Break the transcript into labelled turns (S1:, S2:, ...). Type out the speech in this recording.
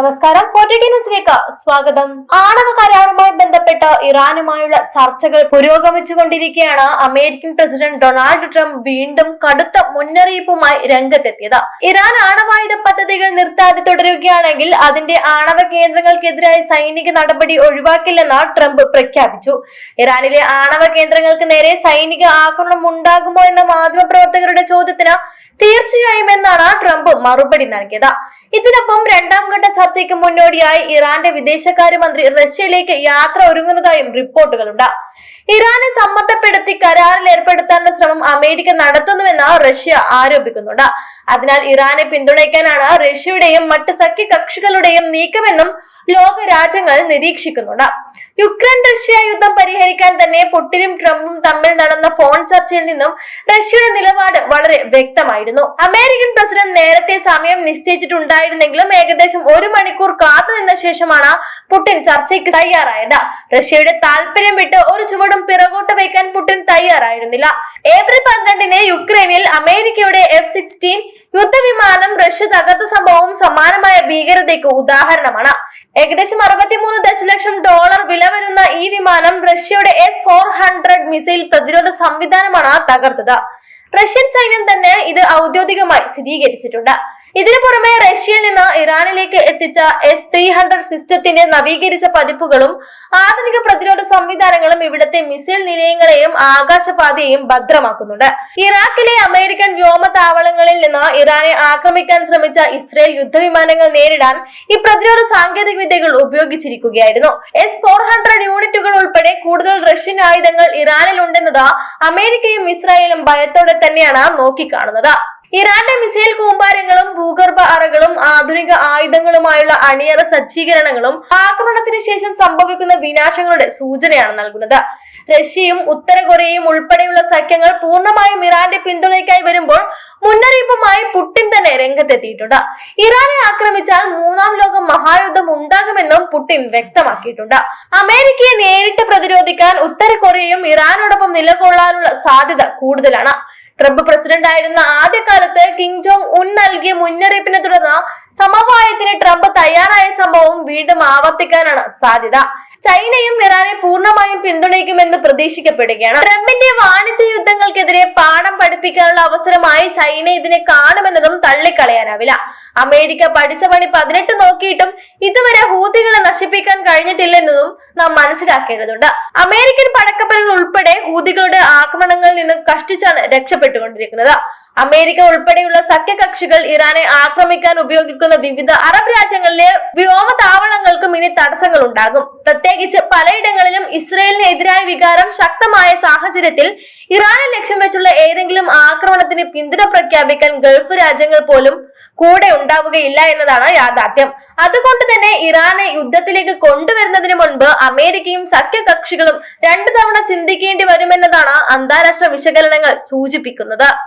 S1: നമസ്കാരം. ന്യൂസിലേക്ക് സ്വാഗതം. ആണവ കരാറുമായി ബന്ധപ്പെട്ട് ഇറാനുമായുള്ള ചർച്ചകൾ പുരോഗമിച്ചുകൊണ്ടിരിക്കെയാണ് അമേരിക്കൻ പ്രസിഡന്റ് ഡൊണാൾഡ് ട്രംപ് വീണ്ടും കടുത്ത മുന്നറിയിപ്പുമായി രംഗത്തെത്തിയത്. ഇറാൻ ആണവായുധ പദ്ധതികൾ നിർത്താതെ തുടരുകയാണെങ്കിൽ അതിന്റെ ആണവ കേന്ദ്രങ്ങൾക്കെതിരായ സൈനിക നടപടി ഒഴിവാക്കില്ലെന്ന് ട്രംപ് പ്രഖ്യാപിച്ചു. ഇറാനിലെ ആണവ കേന്ദ്രങ്ങൾക്ക് നേരെ സൈനിക ആക്രമണം ഉണ്ടാകുമോ എന്ന മാധ്യമപ്രവർത്തകരുടെ ചോദ്യത്തിന് തീർച്ചയായും എന്നാണ് ട്രംപ് മറുപടി നൽകിയത്. ഇതിനൊപ്പം രണ്ടാം ഘട്ട ചർച്ചയ്ക്ക് മുന്നോടിയായി ഇറാന്റെ വിദേശകാര്യമന്ത്രി റഷ്യയിലേക്ക് യാത്ര ഒരുങ്ങുന്നതായും റിപ്പോർട്ടുകളുണ്ട്. ഇറാനെ സമ്മർദ്ദപ്പെടുത്തി കരാറിൽ ഏർപ്പെടുത്താനുള്ള ശ്രമം അമേരിക്ക നടത്തുന്നുവെന്ന് റഷ്യ ആരോപിക്കുന്നുണ്ട്. അതിനാൽ ഇറാനെ പിന്തുണയ്ക്കാനാണ് റഷ്യയുടെയും മറ്റ് സഖ്യ കക്ഷികളുടെയും നീക്കമെന്നും ലോക രാജ്യങ്ങൾ നിരീക്ഷിക്കുന്നുണ്ട്. യുക്രൈൻ റഷ്യ യുദ്ധം പരിഹരിക്കാൻ തന്നെ പുടിനും ട്രംപും തമ്മിൽ നടന്ന ഫോൺ ചർച്ചയിൽ നിന്നും റഷ്യയുടെ നിലപാട് വളരെ വ്യക്തമായിരുന്നു. അമേരിക്കൻ പ്രസിഡന്റ് നേരത്തെ സമയം നിശ്ചയിച്ചിട്ടുണ്ടായിരുന്നെങ്കിലും ഏകദേശം ഒരു മണിക്കൂർ കാത്തു നിന്ന ശേഷമാണ് പുടിൻ ചർച്ചയ്ക്ക് തയ്യാറായത്. റഷ്യയുടെ താല്പര്യം വിട്ട് ഒരു ചുവടും പിറകോട്ട് വയ്ക്കാൻ പുടിൻ തയ്യാറായിരുന്നില്ല. ഏപ്രിൽ പന്ത്രണ്ടിന് യുക്രൈനിൽ അമേരിക്കയുടെ എഫ് സിക്സ്റ്റീൻ യുദ്ധവിമാനം റഷ്യ തകർത്ത സംഭവവും സമാനമായ ഭീകരതയ്ക്ക് ഉദാഹരണമാണ്. ഏകദേശം അറുപത്തിമൂന്ന് ദശലക്ഷം ഡോളർ വില വരുന്ന ഈ വിമാനം റഷ്യയുടെ എസ് ഫോർ ഹൺഡ്രഡ് മിസൈൽ പ്രതിരോധ സംവിധാനമാണ് തകർത്തത്. റഷ്യൻ സൈന്യം തന്നെ ഇത് ഔദ്യോഗികമായി സ്ഥിരീകരിച്ചിട്ടുണ്ട്. ഇതിനു പുറമെ റഷ്യയിൽ നിന്ന് ഇറാനിലേക്ക് എത്തിച്ച എസ് ത്രീ ഹൺഡ്രഡ് സിസ്റ്റത്തിന്റെ നവീകരിച്ച പതിപ്പുകളും ആധുനിക പ്രതിരോധ സംവിധാനങ്ങളും ഇവിടുത്തെ മിസൈൽ നിലയങ്ങളെയും ആകാശപാതയെയും ഭദ്രമാക്കുന്നുണ്ട്. ഇറാഖിലെ അമേരിക്കൻ വ്യോമ താവളങ്ങളിൽ നിന്ന് ഇറാനെ ആക്രമിക്കാൻ ശ്രമിച്ച ഇസ്രയേൽ യുദ്ധവിമാനങ്ങൾ നേരിടാൻ ഈ പ്രതിരോധ സാങ്കേതിക വിദ്യകൾ ഉപയോഗിച്ചിരിക്കുകയായിരുന്നു. എസ് ഫോർ ഹൺഡ്രഡ് യൂണിറ്റുകൾ ഉൾപ്പെടെ കൂടുതൽ റഷ്യൻ ആയുധങ്ങൾ ഇറാനിൽ ഉണ്ടെന്നത് അമേരിക്കയും ഇസ്രായേലും ഭയത്തോടെ തന്നെയാണ് നോക്കിക്കാണുന്നത്. ഇറാന്റെ മിസൈൽ കൂമ്പാരങ്ങളും ഭൂഗർഭ അറകളും ആധുനിക ആയുധങ്ങളുമായുള്ള അണിയറ സജ്ജീകരണങ്ങളും ആക്രമണത്തിന് ശേഷം സംഭവിക്കുന്ന വിനാശങ്ങളുടെ സൂചനയാണ് നൽകുന്നത്. റഷ്യയും ഉത്തര കൊറിയയും ഉൾപ്പെടെയുള്ള സഖ്യങ്ങൾ പൂർണമായും ഇറാന്റെ പിന്തുണയ്ക്കായി വരുമ്പോൾ മുന്നറിയിപ്പുമായി പുട്ടിൻ തന്നെ രംഗത്തെത്തിയിട്ടുണ്ട്. ഇറാനെ ആക്രമിച്ചാൽ മൂന്നാം ലോക മഹായുദ്ധം ഉണ്ടാകുമെന്നും പുട്ടിൻ വ്യക്തമാക്കിയിട്ടുണ്ട്. അമേരിക്കയെ നേരിട്ട് പ്രതിരോധിക്കാൻ ഉത്തര കൊറിയയും ഇറാനോടൊപ്പം നിലകൊള്ളാനുള്ള സാധ്യത കൂടുതലാണ്. ട്രംപ് പ്രസിഡന്റ് ആയിരുന്ന ആദ്യകാലത്ത് കിങ് ജോങ് ഉൻ നൽകിയ മുന്നറിയിപ്പിനെ തുടർന്ന് സമവായത്തിന് ട്രംപ് തയ്യാറായ സംഭവം വീണ്ടും ആവർത്തിക്കാനാണ് സാധ്യത. ചൈനയും ഇറാനെ പൂർണമായും പിന്തുണയ്ക്കുമെന്ന് പ്രതീക്ഷിക്കപ്പെടുകയാണ്. ട്രംപിന്റെ വാണിജ്യ യുദ്ധങ്ങൾക്കെതിരെ പാഠം പഠിപ്പിക്കാനുള്ള അവസരമായി ചൈന ഇതിനെ കാണുമെന്നതും തള്ളിക്കളയാനാവില്ല. അമേരിക്ക പഠിച്ച പണി പതിനെട്ട് നോക്കിയിട്ടും ഇതുവരെ ഹൂതികളെ നശിപ്പിക്കാൻ കഴിഞ്ഞിട്ടില്ലെന്നതും നാം മനസ്സിലാക്കേണ്ടതുണ്ട്. അമേരിക്കൻ പടക്കപ്പലുകൾ ഉൾപ്പെടെ ഹൂതികളുടെ ആക്രമണങ്ങളിൽ നിന്നും കഷ്ടിച്ചാണ് രക്ഷപ്പെട്ടുകൊണ്ടിരിക്കുന്നത്. അമേരിക്ക ഉൾപ്പെടെയുള്ള സഖ്യകക്ഷികൾ ഇറാനെ ആക്രമിക്കാൻ ഉപയോഗിക്കുന്ന വിവിധ അറബ് രാജ്യങ്ങളിലെ വ്യോമ താവളങ്ങൾക്കും ഇനി തടസ്സങ്ങൾ ഉണ്ടാകും പ്രത്യേകിച്ച് പലയിടങ്ങളിലും ഇസ്രയേലിനെതിരായ വികാരം ശക്തമായ സാഹചര്യത്തിൽ ഇറാനെ ലക്ഷ്യം വെച്ചുള്ള ഏതെങ്കിലും ആക്രമണത്തിന് പിന്തുണ പ്രഖ്യാപിക്കാൻ ഗൾഫ് രാജ്യങ്ങൾ പോലും കൂടെ ഉണ്ടാവുകയില്ല എന്നതാണ് യാഥാർത്ഥ്യം. അതുകൊണ്ട് തന്നെ ഇറാനെ യുദ്ധത്തിലേക്ക് കൊണ്ടുവരുന്നതിന് മുൻപ് അമേരിക്കയും സഖ്യകക്ഷികളും രണ്ടു തവണ ചിന്തിക്കേണ്ടി വരുമെന്നതാണ് അന്താരാഷ്ട്ര വിശകലനങ്ങൾ സൂചിപ്പിക്കുന്നത്.